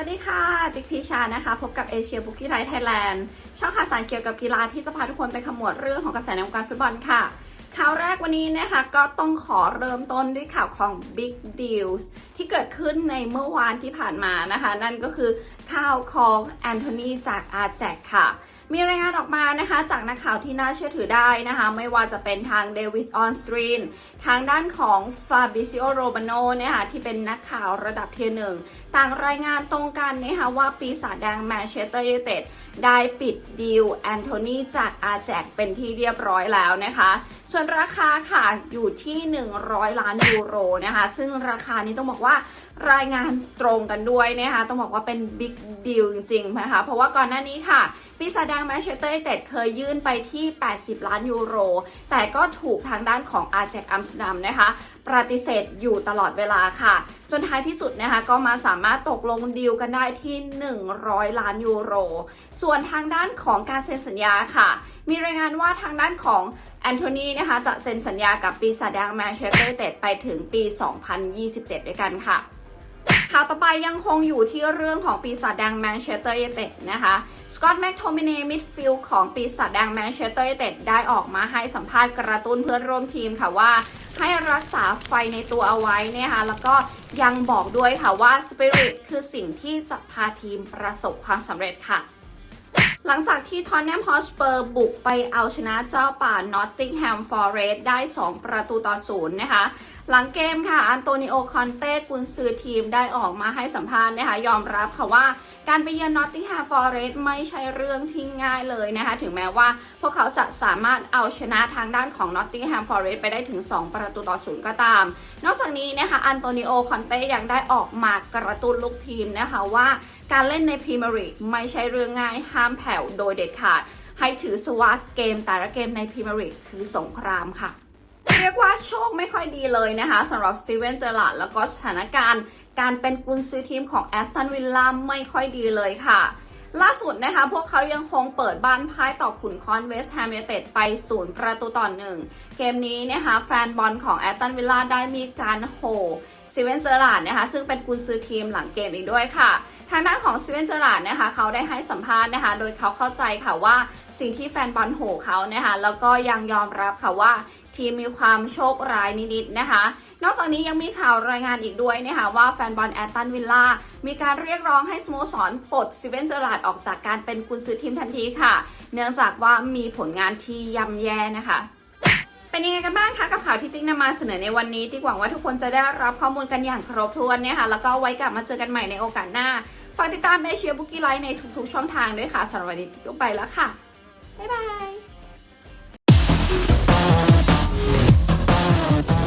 วัสดีค่ะ ติ๊กพิชานะคะ พบกับเอเชียบุกี้ไลท์ไทยแลนด์ช่องข่าวสารเกี่ยวกับกีฬาที่จะพาทุกคนไปขมวดเรื่องของกระแสในวงการฟุตบอลค่ะ ข่าวแรกวันนี้นะคะก็ต้องขอเริ่มต้นด้วยข่าวของ Big Deals ที่เกิดขึ้นในเมื่อวานที่ผ่านมานะคะ นั่นก็คือข่าวของแอนโทนีจากอาแจกค่ะ มีรายงานออกมานะคะจากนักข่าวที่น่าเชื่อถือได้นะคะ ไม่ว่าจะเป็นทางเดวิดออนสตรีนทางด้านของฟาบิซิโอโรบาโนนะคะที่เป็นนักข่าวระดับเทียหนึ่งต่างรายงานตรงกันนะคะว่าปีศาจแดงแมนเชสเตอร์ยูไนเต็ดได้ปิดดีลแอนโทนีจากอาแจกเป็นที่เรียบร้อยแล้วนะคะ ส่วนราคาค่ะอยู่ที่ 100 ล้านยูโรนะคะ ซึ่งราคานี้ต้องบอกว่ารายงานตรงกันด้วยนะคะ ต้องบอกว่าเป็นบิ๊กดีลจริงๆนะคะ เพราะว่าก่อนหน้านี้ค่ะปีศาจแดงแมนเชสเตอร์ยูไนเต็ดเคยยื่นไปที่ 80 ล้านยูโร แต่ก็ถูกทางด้านของอาแจกอัมสเตอร์ดัมนะคะปฏิเสธอยู่ตลอดเวลาค่ะ จนท้ายที่สุดนะคะก็มาสามารถตกลงดีลกันได้ที่ 100 ล้านยูโร ส่วนทางด้านของการเซ็นสัญญาค่ะ มีรายงานว่าทางด้านของแอนโทนีนะคะจะเซ็นสัญญากับปีศาจแดงแมนเชสเตอร์ยูไนเต็ดไปถึงปี 2027 ด้วยกันค่ะ ข่าวต่อไปยังคงอยู่ที่เรื่องของปีศาจแดงแมนเชสเตอร์ยูไนเต็ดนะคะสกอตต์แม็กโทมิเนมิดฟิลด์ของปีศาจแดงแมนเชสเตอร์ยูไนเต็ดได้ออกมาให้สัมภาษณ์กระตุ้นเพื่อนร่วมทีมค่ะว่าให้รักษาไฟในตัวเอาไว้นะคะแล้วก็ยังบอกด้วยค่ะว่าสปิริตคือสิ่งที่จะพาทีมประสบความสำเร็จค่ะ หลังจากที่ทอนแนมฮอสเปอร์บุกไปเอาชนะเจ้าป่านอตติงแฮมฟอร์เรสได้ 2 ประตูต่อศูนย์นะคะ หลังเกมค่ะ อันโตนิโอคอนเต้กุนซือทีมได้ออกมาให้สัมภาษณ์นะคะ ยอมรับค่ะว่า การไปเยือนนอตติงแฮมฟอร์เรสไม่ใช่เรื่องที่ง่ายเลยนะคะ ถึงแม้ว่าพวกเขาจะสามารถเอาชนะทางด้านของนอตติงแฮมฟอร์เรสไปได้ถึง 2 ประตูต่อศูนย์ก็ตาม นอกจากนี้นะคะอันโตนิโอคอนเต้ยังได้ออกมากระตุ้นลูกทีมนะคะว่าการเล่นในพรีเมียร์ลีกไม่ใช่เรื่องง่ายห้ามแผ่วโดยเด็ดขาด ให้ถือสวาเกมแต่ละเกมในพรีเมียร์ลีกคือสงครามค่ะ รียกว่าโชคไม่ค่อยดีเลยนะคะสำหรับสตีเวนเจอร์ลาดแล้วก็สถานการณ์การเป็นกุนซือทีมของแอสตันวิลล่าไม่ค่อยดีเลยค่ะล่าสุดนะคะพวกเขายังคงเปิดบ้านพ่ายต่อขุนคอนเวสต์แฮมยูเต็ดไปศูนย์ประตูต่อหนึ่ง เกมนี้นะคะแฟนบอลของแอสตันวิลล่าได้มีการโห่ สตีเวนเจอร์ลาดนะคะ ซึ่งเป็นกุนซือทีมหลังเกมอีกด้วยค่ะ ทางด้านของสตีเวนเจอร์ลาดนะคะ เขาได้ให้สัมภาษณ์นะคะ โดยเขาเข้าใจค่ะว่าสิ่งที่แฟนบอลโหเขานะคะแล้วก็ยังยอมรับค่ะว่าทีมมีความโชคร้ายนิดๆนะคะ นอกจากนี้ยังมีข่าวรายงานอีกด้วยนะคะว่าแฟนบอลแอตตันวิลล่ามีการเรียกร้องให้สโมสรปลดซิเวนเจอร์ลาดออกจากการเป็นกุนซือทีมทันทีค่ะ เนื่องจากว่ามีผลงานที่ย่ำแย่นะคะ เป็นยังไงกันบ้างคะกับข่าวที่ติ๊กนำมาเสนอในวันนี้ติ๊กหวังว่าทุกคนจะได้รับข้อมูลกันอย่างครบถ้วนนะคะแล้วก็ไว้กลับมาเจอกันใหม่ในโอกาสหน้าฝากติดตามเอเชียบุกี้ไลท์ในทุกๆช่องทางด้วยค่ะสำหรับวันนี้ติ๊กก็ไปแล้วค่ะบ๊ายบาย